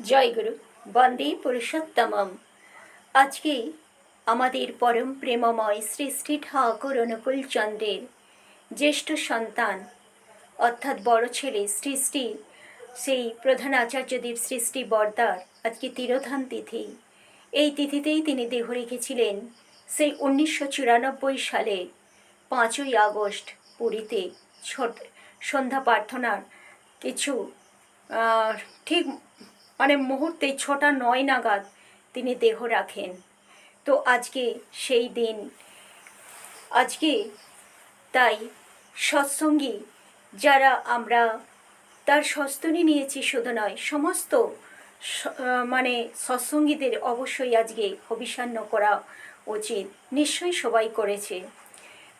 জয় গুরু, বন্দে পুরুষোত্তমম। আজকে আমাদের পরম প্রেমময় শ্রী ঠাকুর অনুকূল চন্দ্রের জ্যেষ্ঠ সন্তান, অর্থাৎ বড় ছেলে শ্রী সেই প্রধান আচার্যদেব শ্রী শ্রী বর্দার আজকে তিরোধান তিথি। এই তিথিতেই তিনি দেহ রেখেছিলেন সেই উনিশশো চুরানব্বই সালে পাঁচই আগস্ট পুরীতে। ছোট, সন্ধ্যা প্রার্থনার কিছু ঠিক মানে মুহূর্তে ছটা নয় নাগাদ তিনি দেহ রাখেন। তো আজকে সেই দিন, আজকে তাই সৎসঙ্গী যারা আমরা তার সস্তনী নিয়েছি শুধু নয়, সমস্ত মানে সৎসঙ্গীদের অবশ্যই আজকে হবিষান্ন করা উচিত। নিশ্চয়ই সবাই করেছে।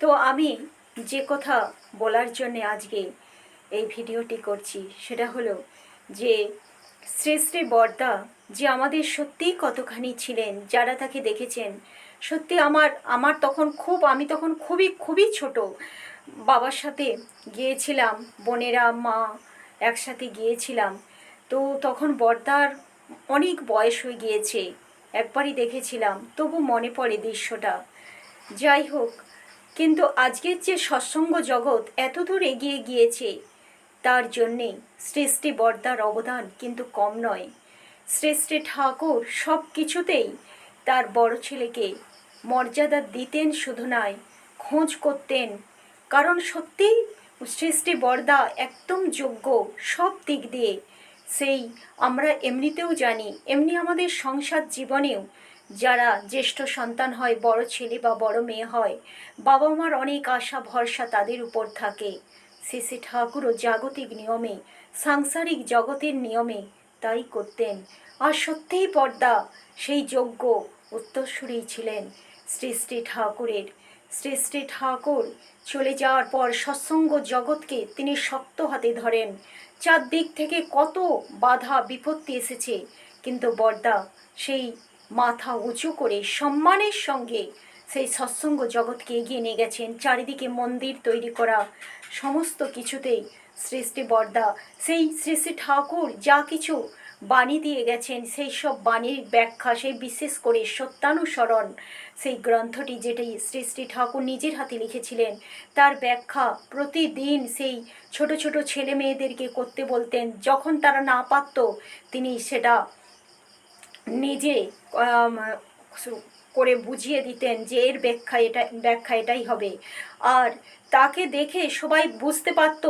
তো আমি যে কথা বলার জন্যে আজকে এই ভিডিওটি করছি সেটা হলো যে শ্রী শ্রী বর্দা, যে আমাদের সত্যিই কতখানি ছিলেন, যারা তাকে দেখেছেন, সত্যি আমার আমার তখন খুব, আমি তখন খুবই খুবই ছোট। বাবার সাথে গিয়েছিলাম, বোনেরা, মা একসাথে গিয়েছিলাম। তো তখন বর্দার অনেক বয়স হয়ে গিয়েছে, একবারই দেখেছিলাম, তবু মনে পড়ে দৃশ্যটা। যাই হোক, কিন্তু আজকের যে সৎসঙ্গ জগৎ এতদূর এগিয়ে গিয়েছে তার জন্যে সৃষ্টি বর্দার অবদান কিন্তু কম নয়। সৃষ্টি ঠাকুর সব কিছুতেই তার বড় ছেলেকে মর্যাদা দিতেন শুধু নয় খোঁজ করতেন। কারণ সত্যিই সৃষ্টি বর্দা একদম যোগ্য সব দিক দিয়ে। সেই আমরা এমনিতেও জানি, এমনি আমাদের সংসার জীবনেও যারা জ্যেষ্ঠ সন্তান হয়, বড় ছেলে বা বড় মেয়ে হয় বাবা মার অনেক আশা ভরসা তাদের উপর থাকে। শ্রী শ্রী ঠাকুরও জাগতিক নিয়মে, সাংসারিক জগতের নিয়মে তাই করতেন। আর সত্যিই পর্দা, সেই যোগ্য উত্তরসূরি ছিলেন শ্রী শ্রী ঠাকুরের। শ্রী শ্রী ঠাকুর চলে যাওয়ার পর সৎসঙ্গ জগৎকে তিনি শক্ত হাতে ধরেন। চারদিক থেকে কত বাধা বিপত্তি এসেছে, কিন্তু বর্দা সেই মাথা উঁচু করে সম্মানের সঙ্গে সেই সৎসঙ্গ জগৎকে এগিয়ে নিয়ে গেছেন। চারিদিকে মন্দির তৈরি করা, সমস্ত কিছুতেই শ্রী বর্দা। সেই শ্রী ঠাকুর যা কিছু বাণী দিয়ে গেছেন, সেই সব বাণীর ব্যাখ্যা, সেই বিশেষ করে সত্যানুসরণ, সেই গ্রন্থটি যেটি শ্রী ঠাকুর নিজের হাতে লিখেছিলেন, তার ব্যাখ্যা প্রতিদিন সেই ছোট ছোট ছেলে মেয়েদেরকে করতে বলতেন। যখন তারা না পারত, তিনি সেটা নিজে করে বুঝিয়ে দিতেন যে এর ব্যাখ্যা এটা, ব্যাখ্যা এটাই হবে। আর তাকে দেখে সবাই বুঝতে পারত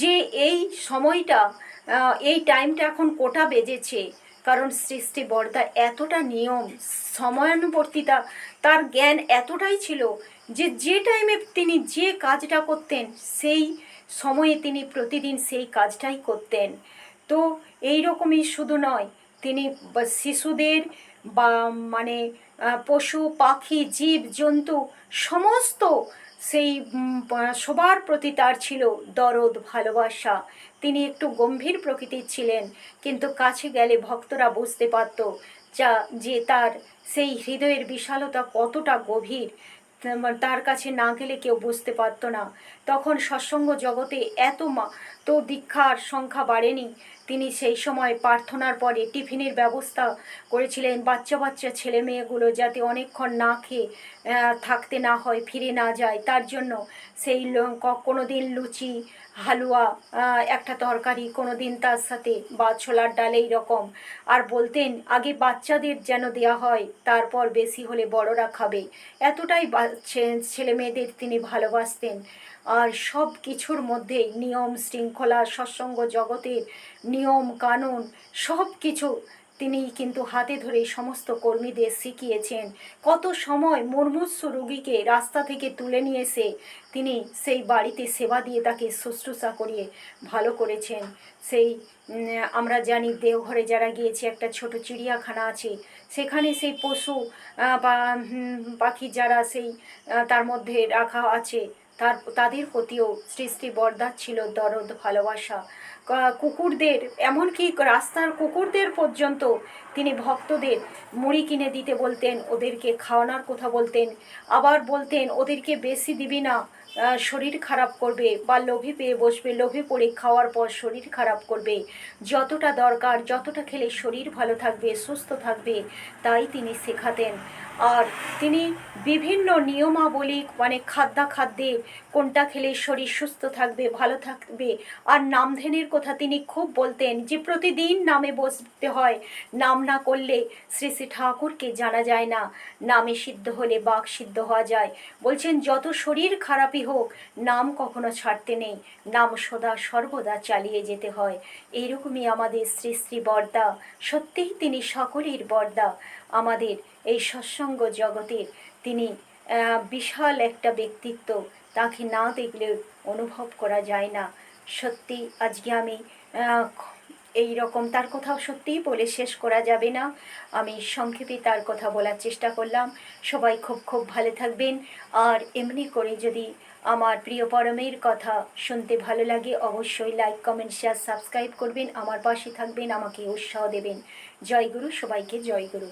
যে এই সময়টা এই টাইমটা এখন কোটা বেজেছে। কারণ সৃষ্টি বর্দা এতটা নিয়ম, সময়ানুবর্তিতা, তার জ্ঞান এতটাই ছিল যে যে টাইমে তিনি যে কাজটা করতেন, সেই সময়ে তিনি প্রতিদিন সেই কাজটাই করতেন। তো এই রকমই শুধু নয়, তিনি শিশুদের বা মানে পশু, পাখি, জীব, জন্তু, সমস্ত সেই সবার প্রতি তার ছিল দরদ, ভালোবাসা। তিনি একটু গম্ভীর প্রকৃতির ছিলেন, কিন্তু কাছে গেলে ভক্তরা বুঝতে পারত যা, যে তার সেই হৃদয়ের বিশালতা কতটা গভীর। তার কাছে না গেলে কেউ বুঝতে পারতো না। তখন সৎসঙ্গ জগতে এত মা, তো দীক্ষার সংখ্যা বাড়েনি। তিনি সেই সময় প্রার্থনার পরে টিফিনের ব্যবস্থা করেছিলেন। বাচ্চা বাচ্চা ছেলে মেয়েগুলো যাতে অনেকক্ষণ না খেয়ে থাকতে না হয়, ফিরে না যায়, তার জন্য সেই কোনো দিন লুচি, হালুয়া একটা তরকারি কোনো দিন তার সাথে বা ছোলার ডাল এই রকম আর বলতেন, আগে বাচ্চাদের যেন দেয়া হয়, তারপর বেশি হলে বড়রা খাবে। এতটাই ছেলে মেয়েদের তিনি ভালোবাসতেন। আর সব কিছুর মধ্যে নিয়ম শৃঙ্খলা, সৎসঙ্গ জগতের নিয়ম, কানুন সব কিছু তিনি কিন্তু হাতে ধরে সমস্ত কর্মীদের শিখিয়েছেন। কত সময় মুমূর্ষু রুগীকে রাস্তা থেকে তুলে নিয়ে এসে তিনি সেই বাড়িতে সেবা দিয়ে তাকে শুশ্রূষা করিয়ে ভালো করেছেন। সেই আমরা জানি দেওঘরে যারা গিয়েছে, একটা ছোট চিড়িয়াখানা আছে, সেখানে সেই পশু বা পাখি যারা সেই তার মধ্যে রাখা আছে তার, তাদের প্রতিও শ্রী শ্রী বরদার ছিল দরদ, ভালোবাসা। কুকুরদের, এমনকি রাস্তার কুকুরদের পর্যন্ত তিনি ভক্তদের মুড়ি কিনে দিতে বলতেন, ওদেরকে খাওয়ানোর কথা বলতেন। আবার বলতেন, ওদেরকে বেশি দিবি না শরীর খারাপ করবে বা লোভে পেয়ে বসবে। লোভে পড়ে খাওয়ার পর শরীর খারাপ করবে। যতটা দরকার, যতটা খেলে শরীর ভালো থাকবে, সুস্থ থাকবে, তাই তিনি শেখাতেন। আর তিনি বিভিন্ন নিয়মাবলী মানে খাদ্যাখাদ্যে, কোনটা খেলে শরীর সুস্থ থাকবে, ভালো থাকবে, আর নামধেনের কথা তিনি খুব বলতেন যে প্রতিদিন নামে বসতে হয়। নাম না করলে শ্রী শ্রী ঠাকুরকে জানা যায় না। নামে সিদ্ধ হলে বাক সিদ্ধ হওয়া যায়। বলছেন, যত শরীর খারাপই হোক, নাম কখনো ছাড়তে নেই। নাম সদা সর্বদা চালিয়ে যেতে হয়। এইরকমই আমাদের শ্রী শ্রী বর্দা। সত্যিই তিনি সকলের বর্দা। আমাদের এই সৎসঙ্গ জগতের তিনি বিশাল একটা ব্যক্তিত্ব। তাকে না দেখলে অনুভব করা যায় না। সত্যি, আজকে আমি এই রকম তার কথাও সত্যিই বলে শেষ করা যাবে না। আমি সংক্ষেপে তার কথা বলার চেষ্টা করলাম। সবাই খুব খুব ভালো থাকবেন। আর এমনি করে যদি আমার প্রিয় পরমের কথা শুনতে ভালো লাগে, অবশ্যই লাইক কমেন্ট শেয়ার সাবস্ক্রাইব করবেন। আমার পাশে থাকবেন, আমাকে উৎসাহ দেবেন। জয় গুরু, সবাইকে জয় গুরু।